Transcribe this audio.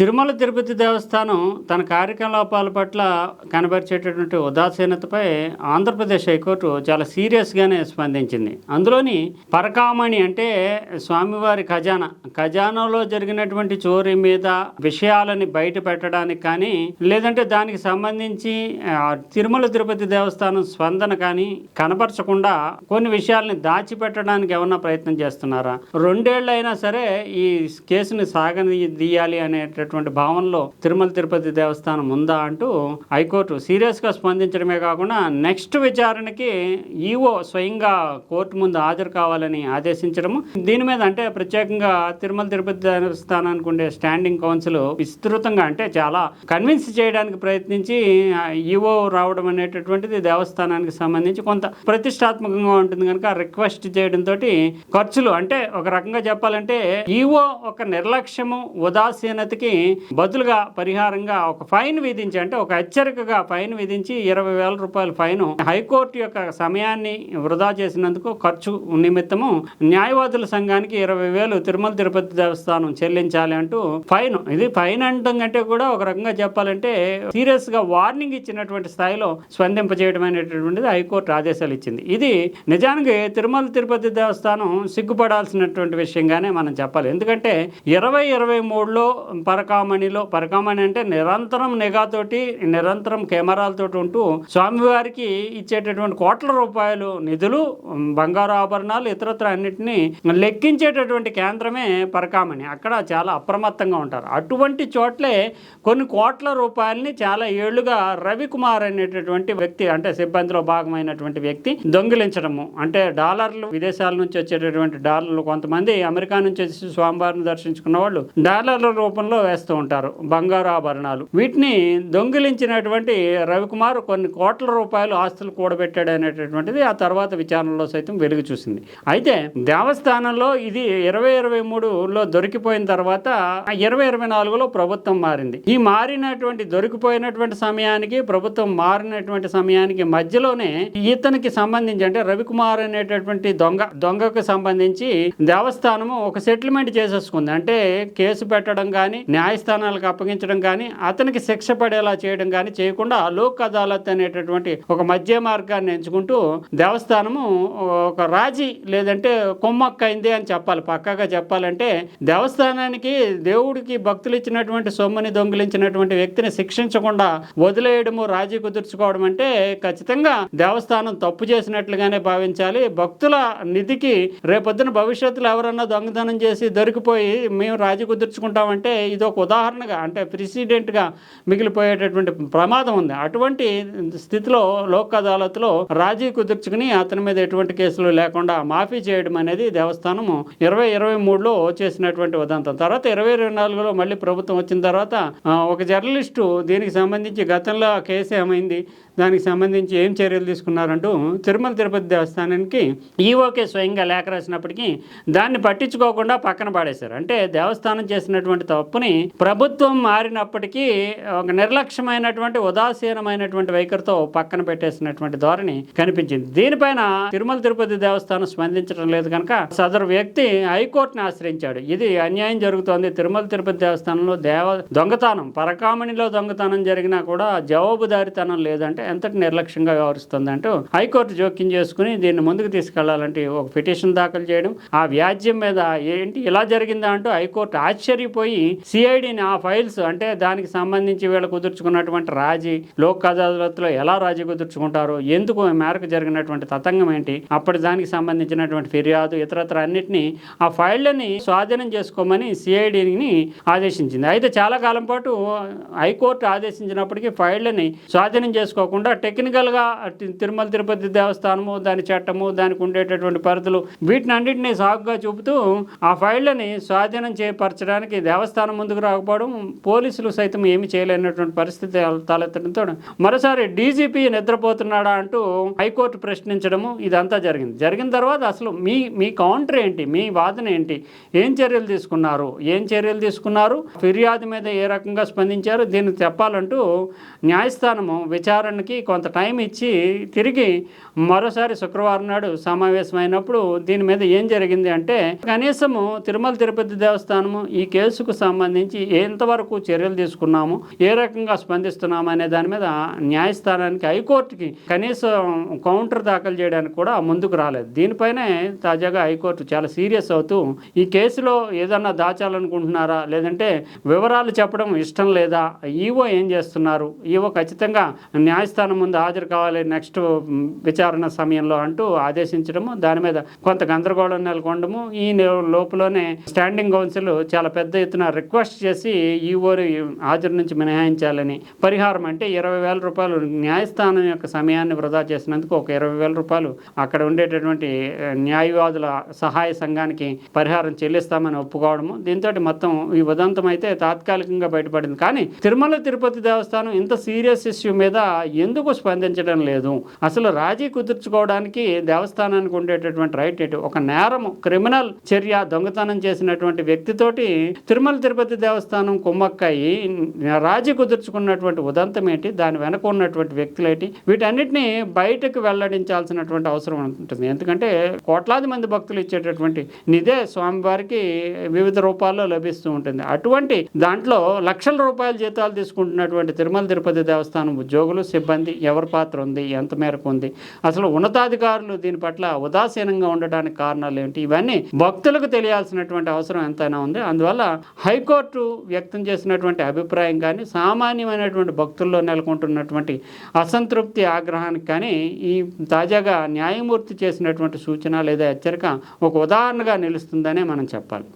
తిరుమల తిరుపతి దేవస్థానం తన కార్యకలాపాల పట్ల కనబరిచేటటువంటి ఉదాసీనతపై ఆంధ్రప్రదేశ్ హైకోర్టు చాలా సీరియస్గానే స్పందించింది. అందులోని పరకామణి అంటే స్వామివారి ఖజానా. ఖజానాలో జరిగినటువంటి చోరీ మీద విషయాలని బయట పెట్టడానికి కానీ లేదంటే దానికి సంబంధించి తిరుమల తిరుపతి దేవస్థానం స్పందన కానీ కనపరచకుండా కొన్ని విషయాల్ని దాచిపెట్టడానికి ఏమన్నా ప్రయత్నం చేస్తున్నారా? రెండేళ్ళు అయినా సరే ఈ కేసుని సాగదీయాలి అనేటటువంటి భావనలో తిరుమల తిరుపతి దేవస్థానం ఉందా అంటూ హైకోర్టు సీరియస్గా స్పందించడమే కాకుండా నెక్స్ట్ విచారణకి ఈవో స్వయంగా కోర్టు ముందు హాజరు కావాలని ఆదేశించడము. దీని మీద అంటే ప్రత్యేకంగా తిరుమల తిరుపతి దేవస్థానానికి ఉండే స్టాండింగ్ కౌన్సిల్ విస్తృతంగా అంటే చాలా కన్విన్స్ చేయడానికి ప్రయత్నించి ఈవో రావడం అనేటటువంటిది దేవస్థానానికి సంబంధించి కొంత ప్రతిష్టాత్మకంగా ఉంటుంది కనుక రిక్వెస్ట్ చేయడంతో ఖర్చులు అంటే ఒక రకంగా చెప్పాలంటే ఈవో ఒక నిర్లక్ష్యము ఉదాసీనతకి బదులుగా పరిహారంగా ఒక ఫైన్ విధించి అంటే ఒక హెచ్చరికగా ఫైన్ విధించి ఇరవై వేల రూపాయల ఫైన్ హైకోర్టు యొక్క సమయాన్ని వృధా చేసినందుకు ఖర్చు నిమిత్తము న్యాయవాదుల సంఘానికి ఇరవై వేలు తిరుమల తిరుపతి దేవస్థానం చెల్లించాలి అంటూ ఫైన్. ఇది ఫైన్ అంటాం కంటే కూడా ఒక రకంగా చెప్పాలంటే సీరియస్గా వార్నింగ్ ఇచ్చినటువంటి స్థాయిలో స్పందింపజేయడం అనేటటువంటిది హైకోర్టు ఆదేశాలు ఇచ్చింది. ఇది నిజానికి తిరుమల తిరుపతి దేవస్థానం సిగ్గుపడాల్సినటువంటి విషయంగానే మనం చెప్పాలి. ఎందుకంటే ఇరవై ఇరవై మూడులో పరకామణిలో పరకామణి అంటే నిరంతరం నిఘాతోటి నిరంతరం కెమెరాలతోటి ఉంటూ స్వామివారికి ఇచ్చేటటువంటి కోట్ల రూపాయలు నిధులు బంగారు ఆభరణాలు ఇతరత్ర అన్నిటినీ లెక్కించేటటువంటి కేంద్రమే పరకామణి. అక్కడ చాలా అప్రమత్తంగా ఉంటారు. అటువంటి చోట్లే కొన్ని కోట్ల రూపాయలని చాలా ఏళ్ళుగా రవికుమార్ అనేటటువంటి వ్యక్తి అంటే సిబ్బందిలో భాగమైనటువంటి వ్యక్తి దొంగిలించడము. అంటే డాలర్లు విదేశాల నుంచి వచ్చేటటువంటి డాలర్లు కొంతమంది అమెరికా నుంచి వచ్చి స్వామివారిని దర్శించుకున్న వాళ్ళు డాలర్ల రూపంలో వేస్తూ ఉంటారు. బంగారు ఆభరణాలు. వీటిని దొంగిలించినటువంటి రవికుమార్ కొన్ని కోట్ల రూపాయలు ఆస్తులు కూడబెట్టాడు అనేటటువంటిది ఆ తర్వాత విచారణలో సైతం వెలుగు చూసింది. అయితే దేవస్థానంలో ఇది ఇరవై ఇరవై మూడులో దొరికిపోయిన తర్వాత ఇరవై ఇరవై నాలుగులో ప్రభుత్వం మారింది. ఈ మారినటువంటి దొరికిపోయినటువంటి సమయానికి ప్రభుత్వం మారినటువంటి సమయానికి మధ్యలోనే ఇతనికి సంబంధించి అంటే రవికుమార్ అనేటటువంటి దొంగ దొంగకు సంబంధించి దేవస్థానము ఒక సెటిల్మెంట్ చేసేసుకుంది. అంటే కేసు పెట్టడం కానీ న్యాయస్థానాలకు అప్పగించడం కానీ అతనికి శిక్ష పడేలా చేయడం కానీ చేయకుండా లోక్ అదాలత్ అనేటటువంటి ఒక మధ్య మార్గాన్ని ఎంచుకుంటూ దేవస్థానము ఒక రాజీ లేదంటే కొమ్మక్కైంది అని చెప్పాలి. పక్కాగా చెప్పాలంటే దేవస్థానానికి దేవుడికి భక్తులు ఇచ్చినటువంటి సొమ్ముని దొంగిలించినటువంటి వ్యక్తిని శిక్షించకుండా వదిలేయడము రాజీ కుదుర్చుకోవడం అంటే ఖచ్చితంగా దేవస్థానం తప్పు చేసినట్లుగానే భావించాలి. భక్తుల నిధికి రేపొద్దున భవిష్యత్తులో ఎవరన్నా దొంగతనం చేసి దొరికిపోయి మేము రాజీ కుదుర్చుకుంటామంటే ఇది ఒక ఉదాహరణగా అంటే ప్రెసిడెంట్గా మిగిలిపోయేటటువంటి ప్రమాదం ఉంది. అటువంటి స్థితిలో లోక్ అదాలత్లో రాజీ కుదుర్చుకుని అతని మీద ఎటువంటి కేసులు లేకుండా మాఫీ చేయడం అనేది దేవస్థానము ఇరవై ఇరవై మూడులో చేసినటువంటి ఉదంతం. తర్వాత ఇరవై ఇరవై నాలుగులో మళ్ళీ ప్రభుత్వం వచ్చిన తర్వాత ఒక జర్నలిస్టు దీనికి సంబంధించి గతంలో ఆ కేసు ఏమైంది? దానికి సంబంధించి ఏం చర్యలు తీసుకున్నారంటూ తిరుమల తిరుపతి దేవస్థానానికి ఈఓకే స్వయంగా లేఖ రాసినప్పటికీ దాన్ని పట్టించుకోకుండా పక్కన పాడేశారు. అంటే దేవస్థానం చేసినటువంటి తప్పుని ప్రభుత్వం మారినప్పటికీ ఒక నిర్లక్ష్యమైనటువంటి ఉదాసీనమైనటువంటి వైఖరితో పక్కన పెట్టేసినటువంటి ధోరణి కనిపించింది. దీనిపైన తిరుమల తిరుపతి దేవస్థానం స్పందించడం లేదు కనుక సదరు వ్యక్తి హైకోర్టుని ఆశ్రయించాడు. ఇది అన్యాయం జరుగుతోంది. తిరుమల తిరుపతి దేవస్థానంలో దేవ దొంగతనం పరకామణిలో దొంగతనం జరిగినా కూడా జవాబుదారితనం లేదంటే ఎంతటి నిర్లక్ష్యంగా వ్యవహరిస్తుంది అంటూ హైకోర్టు జోక్యం చేసుకుని దీన్ని ముందుకు తీసుకెళ్ళాలంటే ఒక పిటిషన్ దాఖలు చేయడం ఆ వ్యాజ్యం మీద ఏంటి ఇలా జరిగిందా అంటూ హైకోర్టు ఆశ్చర్యపోయి సిఐడిని ఆ ఫైల్స్ అంటే దానికి సంబంధించి వీళ్ళు కుదుర్చుకున్నటువంటి రాజీ లోక్ అదాలత్లో ఎలా రాజీ కుదుర్చుకుంటారు ఎందుకు మేరకు జరిగినటువంటి తతంగం ఏంటి అప్పటి దానికి సంబంధించినటువంటి ఫిర్యాదు ఇతరత్ర అన్నింటినీ ఆ ఫైళ్ళని స్వాధీనం చేసుకోమని సిఐడిని ఆదేశించింది. అయితే చాలా కాలం పాటు హైకోర్టు ఆదేశించినప్పటికీ ఫైళ్ళని స్వాధీనం చేసుకోకుండా టెక్నికల్గా తిరుమల తిరుపతి దేవస్థానము దాని చట్టము దానికి ఉండేటటువంటి పరిధులు వీటిని అన్నింటినీ సాగుగా చూపుతూ ఆ ఫైళ్ళని స్వాధీనం చేపరచడానికి దేవస్థానం ముందుకు రాకపోవడం పోలీసులు సైతం ఏమి చేయలేనటువంటి పరిస్థితి తలెత్తడంతో మరోసారి డీజీపీ నిద్రపోతున్నాడా అంటూ హైకోర్టు ప్రశ్నించడము ఇదంతా జరిగింది. జరిగిన తర్వాత అసలు మీ మీ కౌంటర్ ఏంటి? మీ వాదన ఏంటి? ఏం చర్యలు తీసుకున్నారు? ఏం చర్యలు తీసుకున్నారు? ఫిర్యాదు మీద ఏ రకంగా స్పందించారు? దీన్ని చెప్పాలంటూ న్యాయస్థానము విచారణ విచారణకి కొంత టైం ఇచ్చి తిరిగి మరోసారి శుక్రవారం నాడు సమావేశమైనప్పుడు దీని మీద ఏం జరిగింది అంటే కనీసము తిరుమల తిరుపతి దేవస్థానము ఈ కేసుకు సంబంధించి ఎంతవరకు చర్యలు తీసుకున్నాము ఏ రకంగా స్పందిస్తున్నాము అనే దాని మీద న్యాయస్థానానికి హైకోర్టుకి కనీసం కౌంటర్ దాఖలు చేయడానికి కూడా ముందుకు రాలేదు. దీనిపైనే తాజాగా హైకోర్టు చాలా సీరియస్ అవుతూ ఈ కేసులో ఏదన్నా దాచాలనుకుంటున్నారా లేదంటే వివరాలు చెప్పడం ఇష్టం లేదా ఈవో ఏం చేస్తున్నారు ఈవో ఖచ్చితంగా న్యాయస్థానం ముందు హాజరు కావాలి నెక్స్ట్ విచారణ సమయంలో అంటూ ఆదేశించడము దాని మీద కొంత గందరగోళం నెలకొండము ఈ నె- లోపులోనే స్టాండింగ్ కౌన్సిల్ చాలా పెద్ద ఎత్తున రిక్వెస్ట్ చేసి ఈవోరు హాజరు నుంచి మినహాయించాలని. పరిహారం అంటే ఇరవై వేల రూపాయలు న్యాయస్థానం యొక్క సమయాన్ని వృధా చేసినందుకు ఒక ఇరవై వేల రూపాయలు అక్కడ ఉండేటటువంటి న్యాయవాదుల సహాయ సంఘానికి పరిహారం చెల్లిస్తామని ఒప్పుకోవడము. దీంతో మొత్తం ఈ ఉదంతం అయితే తాత్కాలికంగా బయటపడింది. కానీ తిరుమల తిరుపతి దేవస్థానం ఇంత సీరియస్ ఇష్యూ మీద ఎందుకు స్పందించడం లేదు? అసలు రాజీ కుదుర్చుకోవడానికి దేవస్థానానికి ఉండేటటువంటి రైట్ ఏంటి? ఒక నేరము క్రిమినల్ చర్య దొంగతనం చేసినటువంటి వ్యక్తితోటి తిరుమల తిరుపతి దేవస్థానం కుమ్మక్కయి రాజీ కుదుర్చుకున్నటువంటి ఉదంతం ఏంటి? దాని వెనక ఉన్నటువంటి వ్యక్తులేంటి వీటన్నిటిని బయటకు వెల్లడించాల్సినటువంటి అవసరం ఉంటుంది. ఎందుకంటే కోట్లాది మంది భక్తులు ఇచ్చేటటువంటి నిదే స్వామివారికి వివిధ రూపాల్లో లభిస్తూ ఉంటుంది. అటువంటి దాంట్లో లక్షల రూపాయల జీతాలు తీసుకుంటున్నటువంటి తిరుమల తిరుపతి దేవస్థానం ఉద్యోగులు సిబ్బంది ఇబ్బంది ఎవరి పాత్ర ఉంది ఎంత మేరకు ఉంది. అసలు ఉన్నతాధికారులు దీని పట్ల ఉదాసీనంగా ఉండడానికి కారణాలు ఏంటి ఇవన్నీ భక్తులకు తెలియాల్సినటువంటి అవసరం ఎంతైనా ఉంది. అందువల్ల హైకోర్టు వ్యక్తం చేసినటువంటి అభిప్రాయం కానీ సామాన్యమైనటువంటి భక్తుల్లో నెలకొంటున్నటువంటి అసంతృప్తి ఆగ్రహానికి కానీ ఈ తాజాగా న్యాయమూర్తి చేసినటువంటి సూచన లేదా హెచ్చరిక ఒక ఉదాహరణగా నిలుస్తుందనే మనం చెప్పాలి.